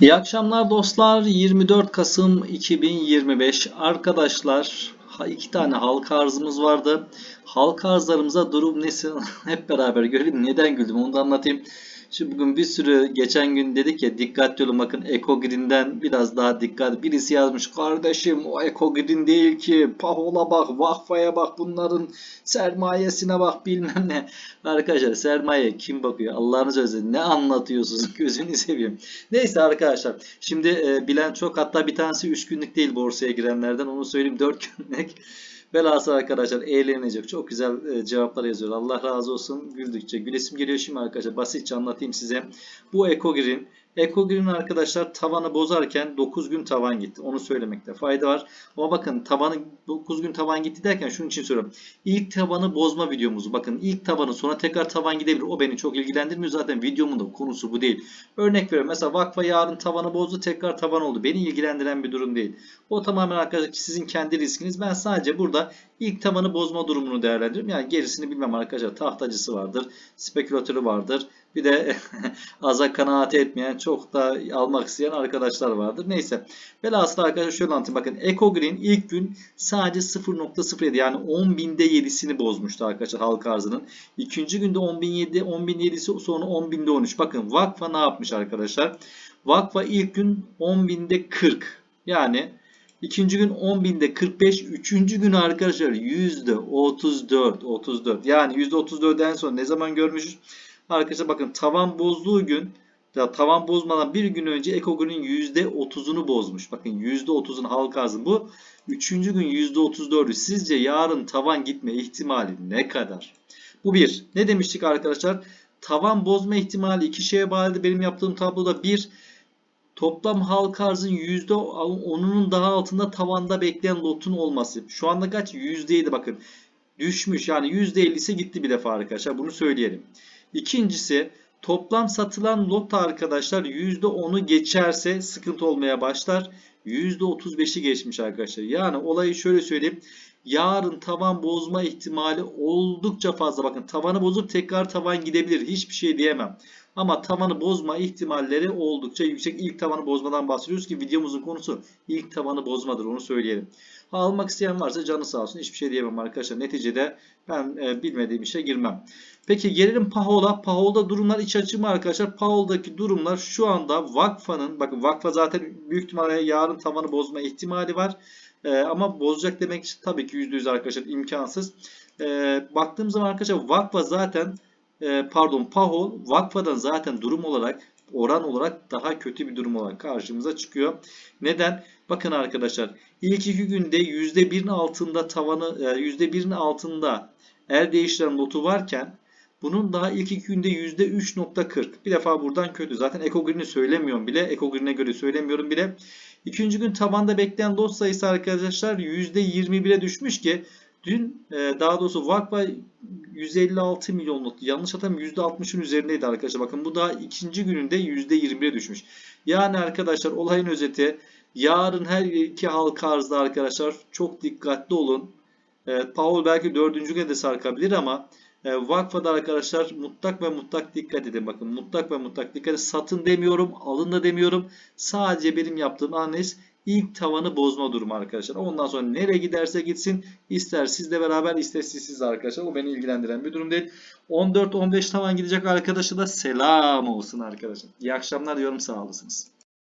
İyi akşamlar dostlar. 24 Kasım 2025. Arkadaşlar iki tane halka arzımız vardı. Halka arzlarımıza durum nesi hep beraber görelim. Neden güldüm onu da anlatayım. Şimdi bugün bir sürü geçen gün dedik ya dikkatli olun bakın Eco Green'den biraz daha dikkat. Birisi yazmış kardeşim o Eco Green değil ki Pahola bak Vakfa'ya bak bunların sermayesine bak bilmem ne. Arkadaşlar sermaye kim bakıyor Allah'ınız özü ne anlatıyorsunuz gözünü seveyim. Neyse arkadaşlar şimdi e, bilen çok hatta bir tanesi 3 günlük değil borsaya girenlerden onu söyleyeyim 4 günlük. Velhasıl arkadaşlar eğlenecek. Çok güzel e, cevaplar yazıyor. Allah razı olsun. Güldükçe. Gülesim geliyor şimdi arkadaşlar. Basitçe anlatayım size. Bu EcoGreen. EcoGreen arkadaşlar tavanı bozarken 9 gün tavan gitti. Onu söylemekte fayda var. Ama bakın tavanı 9 gün tavan gitti derken şunun için söylüyorum. İlk tavanı bozma videomuzu bakın ilk tavanı sonra tekrar tavan gidebilir. O beni çok ilgilendirmiyor. Zaten videomun da konusu bu değil. Örnek veriyorum. Mesela Vakfa yarın tavanı bozdu tekrar tavan oldu. Beni ilgilendiren bir durum değil. O tamamen arkadaşlar sizin kendi riskiniz. Ben sadece burada ilk tavanı bozma durumunu değerlendiriyorum. Yani gerisini bilmem arkadaşlar. Tahtacısı vardır, spekülatörü vardır. Bir de aza kanaat etmeyen, çok da almak isteyen arkadaşlar vardır. Neyse. Velhasıl arkadaşlar şöyle anlatayım. Bakın Eco Green ilk gün sadece 0.07 yani 10.000'de 7'sini bozmuştu arkadaşlar halka arzının. İkinci günde 10.007, 10.007'si sonra 10.000'de 13. Bakın Vakfa ne yapmış arkadaşlar? Vakfa ilk gün 10.000'de 40. Yani İkinci gün 10.000'de 45. Üçüncü gün arkadaşlar %34. 34. Yani %34'den sonra ne zaman görmüşüz? Arkadaşlar bakın tavan bozduğu gün ya tavan bozmadan bir gün önce Ekogün'ün %30'unu bozmuş. Bakın %30'un halka arzı bu. Üçüncü gün %34'ü. Sizce yarın tavan gitme ihtimali ne kadar? Bu bir. Ne demiştik arkadaşlar? Tavan bozma ihtimali iki şeye bağlı. Benim yaptığım tabloda bir Toplam halka arzın %10'unun daha altında tavanda bekleyen lotun olması. Şu anda kaç? %7 bakın. Düşmüş. Yani %50'si gitti bir defa arkadaşlar. Bunu söyleyelim. İkincisi toplam satılan lot arkadaşlar %10'u geçerse sıkıntı olmaya başlar. %35'i geçmiş arkadaşlar. Yani olayı şöyle söyleyeyim. Yarın tavan bozma ihtimali oldukça fazla. Bakın tavanı bozup tekrar tavan gidebilir. Hiçbir şey diyemem. Ama tavanı bozma ihtimalleri oldukça yüksek. İlk tavanı bozmadan bahsediyoruz ki videomuzun konusu ilk tavanı bozmadır onu söyleyelim. Almak isteyen varsa canı sağ olsun. Hiçbir şey diyemem arkadaşlar. Neticede ben e, bilmediğim işe girmem. Peki gelelim Pahol'a. Pahol'da durumlar iç açı mı arkadaşlar? Pahol'daki durumlar şu anda Vakfa'nın bakın Vakfa zaten büyük ihtimalle yarın tavanı bozma ihtimali var. E, ama bozacak demek için tabii ki %100 arkadaşlar imkansız. E, baktığım zaman arkadaşlar Vakfa zaten e, pardon Pahol Vakfa'dan zaten durum olarak oran olarak daha kötü bir durum olarak karşımıza çıkıyor. Neden? Bakın arkadaşlar ilk iki günde %1'in altında tavanı %1'in altında el değiştiren notu varken bunun daha ilk iki günde %3.40. Bir defa buradan kötü. Zaten Ecogreen'i söylemiyorum bile. Ecogreen'e göre söylemiyorum bile. İkinci gün tabanda bekleyen lot sayısı arkadaşlar %21'e düşmüş ki dün daha doğrusu Vakfa 156 milyon not. Yanlış hatırlamıyorum %60'ın üzerindeydi arkadaşlar. Bakın bu daha ikinci gününde %21'e düşmüş. Yani arkadaşlar olayın özeti yarın her iki halka arzda arkadaşlar çok dikkatli olun. Evet, Paul belki dördüncü günde de sarkabilir ama e, Vakfa'da arkadaşlar mutlak ve mutlak dikkat edin. Bakın mutlak ve mutlak dikkat edin. Satın demiyorum, alın da demiyorum. Sadece benim yaptığım analiz ilk tavanı bozma durumu arkadaşlar. Ondan sonra nereye giderse gitsin ister sizle beraber ister sizsiz arkadaşlar. O beni ilgilendiren bir durum değil. 14-15 tavan gidecek arkadaşa da selam olsun arkadaşlar. İyi akşamlar diyorum sağ olasınız.